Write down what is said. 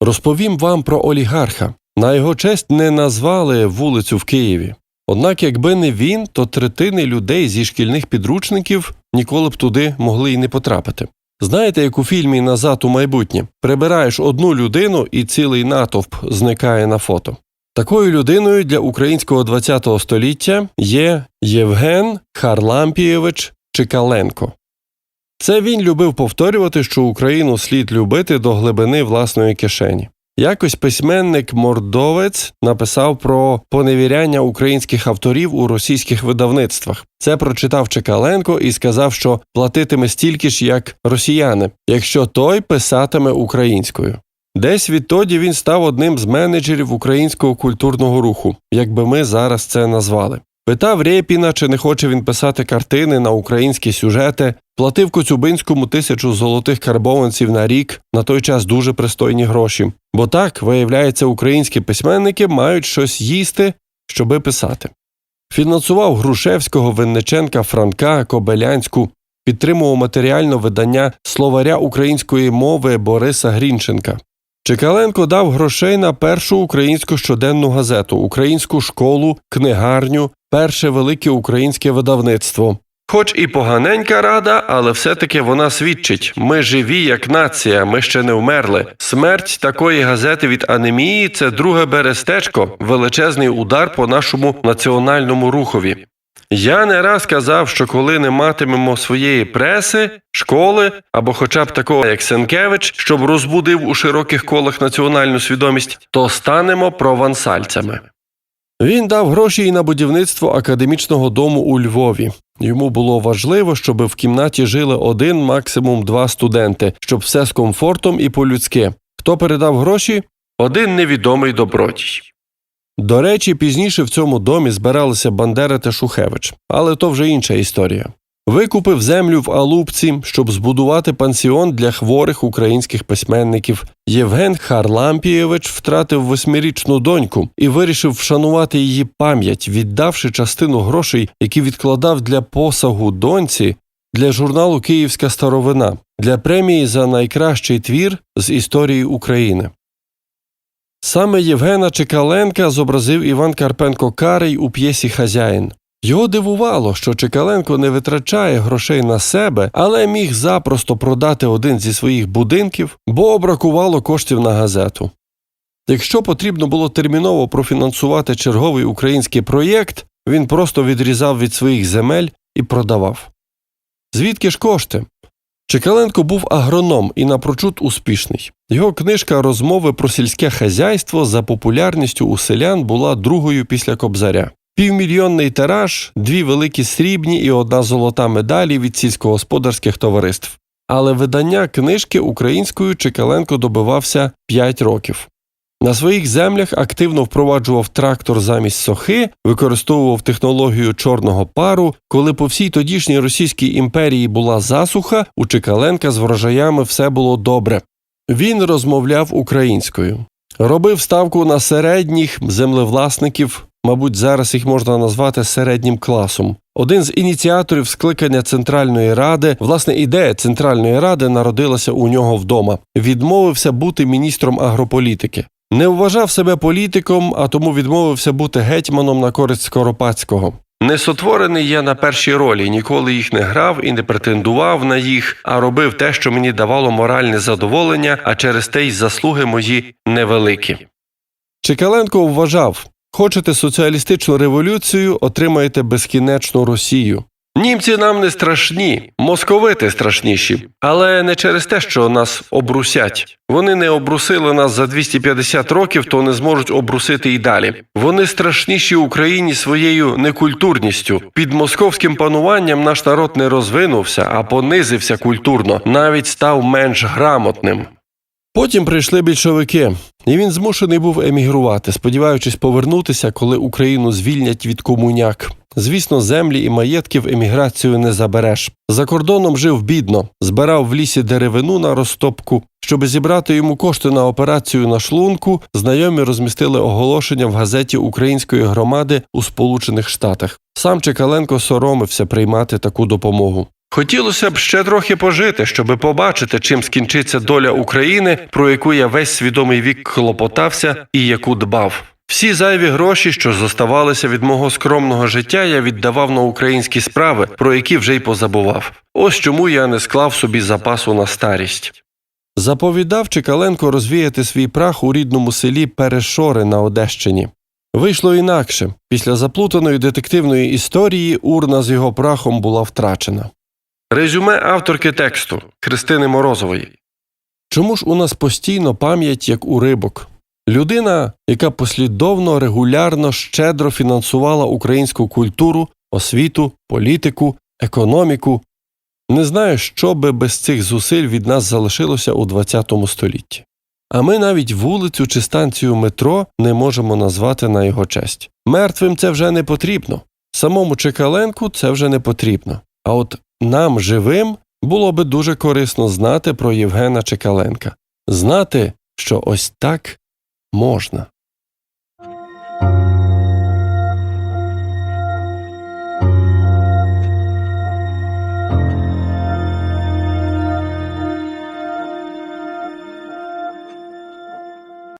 Розповім вам про олігарха. На його честь не назвали вулицю в Києві. Однак, якби не він, то третини людей зі шкільних підручників ніколи б туди могли й не потрапити. Знаєте, як у фільмі Назад у майбутнє прибираєш одну людину і цілий натовп зникає на фото. Такою людиною для українського ХХ століття є Євген Харлампієвич Чикаленко. Це він любив повторювати, що Україну слід любити до глибини власної кишені. Якось письменник Мордовець написав про поневіряння українських авторів у російських видавництвах. Це прочитав Чекаленко і сказав, що платитиме стільки ж, як росіяни, якщо той писатиме українською. Десь відтоді він став одним з менеджерів українського культурного руху, як би ми зараз це назвали. Питав Рєпіна, чи не хоче він писати картини на українські сюжети, платив Коцюбинському тисячу золотих карбованців на рік, на той час дуже пристойні гроші. Бо так, виявляється, українські письменники мають щось їсти, щоби писати. Фінансував Грушевського, Винниченка, Франка, Кобелянську, підтримував матеріально видання словаря української мови Бориса Грінченка. Чекаленко дав грошей на першу українську щоденну газету, українську школу, книгарню, перше велике українське видавництво. Хоч і поганенька рада, але все-таки вона свідчить: ми живі як нація, ми ще не вмерли. Смерть такої газети від анемії це друге берестечко, величезний удар по нашому національному рухові. Я не раз казав, що коли не матимемо своєї преси, школи або хоча б такого, як Сенкевич, щоб розбудив у широких колах національну свідомість, то станемо провансальцями. Він дав гроші і на будівництво академічного дому у Львові. Йому було важливо, щоб в кімнаті жили один, максимум два студенти, щоб все з комфортом і по-людськи. Хто передав гроші? Один невідомий добродій. До речі, пізніше в цьому домі збиралися Бандера та Шухевич, але то вже інша історія. Викупив землю в Алупці, щоб збудувати пансіон для хворих українських письменників. Євген Харлампієвич втратив восьмирічну доньку і вирішив вшанувати її пам'ять, віддавши частину грошей, які відкладав для посагу доньці для журналу Київська старовина для премії за найкращий твір з історії України. Саме Євгена Чекаленка зобразив Іван Карпенко Карий у п'єсі Хазяїн. Його дивувало, що Чекаленко не витрачає грошей на себе, але міг запросто продати один зі своїх будинків, бо бракувало коштів на газету. Якщо потрібно було терміново профінансувати черговий український проєкт, він просто відрізав від своїх земель і продавав. Звідки ж кошти? Чекаленко був агроном і напрочуд успішний. Його книжка Розмови про сільське хазяйство за популярністю у селян була другою після Кобзаря. Півмільйонний тираж, дві великі срібні і одна золота медалі від сільськогосподарських товариств. Але видання книжки українською Чекаленко добивався 5 років. На своїх землях активно впроваджував трактор замість сохи, використовував технологію чорного пару. Коли по всій тодішній Російській імперії була засуха, у Чекаленка з врожаями все було добре. Він розмовляв українською, робив ставку на середніх землевласників, мабуть, зараз їх можна назвати середнім класом. Один з ініціаторів скликання Центральної ради, власне, ідея Центральної ради народилася у нього вдома. Відмовився бути міністром агрополітики. Не вважав себе політиком, а тому відмовився бути гетьманом на користь Скоропадського. Несотворений я на першій ролі, ніколи їх не грав і не претендував на їх, а робив те, що мені давало моральне задоволення, а через те й заслуги мої невеликі. Чекаленко вважав хочете соціалістичну революцію, отримаєте безкінечну Росію. Німці нам не страшні, московити страшніші, але не через те, що нас обрусять. Вони не обрусили нас за 250 років, то не зможуть обрусити і далі. Вони страшніші Україні своєю некультурністю. Під московським пануванням наш народ не розвинувся, а понизився культурно, навіть став менш грамотним. Потім прийшли більшовики, і він змушений був емігрувати, сподіваючись повернутися, коли Україну звільнять від комуняк. Звісно, землі і маєтків еміграцію не забереш. За кордоном жив бідно, збирав в лісі деревину на розтопку. Щоби зібрати йому кошти на операцію на шлунку, знайомі розмістили оголошення в газеті української громади у Сполучених Штатах. Сам Чекаленко соромився приймати таку допомогу. Хотілося б ще трохи пожити, щоби побачити, чим скінчиться доля України, про яку я весь свідомий вік клопотався і яку дбав. Всі зайві гроші, що зоставалися від мого скромного життя, я віддавав на українські справи, про які вже й позабував. Ось чому я не склав собі запасу на старість. Заповідав Чекаленко розвіяти свій прах у рідному селі Перешори на Одещині. Вийшло інакше. Після заплутаної детективної історії урна з його прахом була втрачена. Резюме авторки тексту Христини Морозової. Чому ж у нас постійно пам'ять як у рибок? Людина, яка послідовно, регулярно, щедро фінансувала українську культуру, освіту, політику, економіку, не знаю, що би без цих зусиль від нас залишилося у ХХ столітті. А ми навіть вулицю чи станцію метро не можемо назвати на його честь. Мертвим це вже не потрібно. Самому Чекаленку це вже не потрібно. А от нам, живим, було би дуже корисно знати про Євгена Чекаленка, знати, що ось так можна.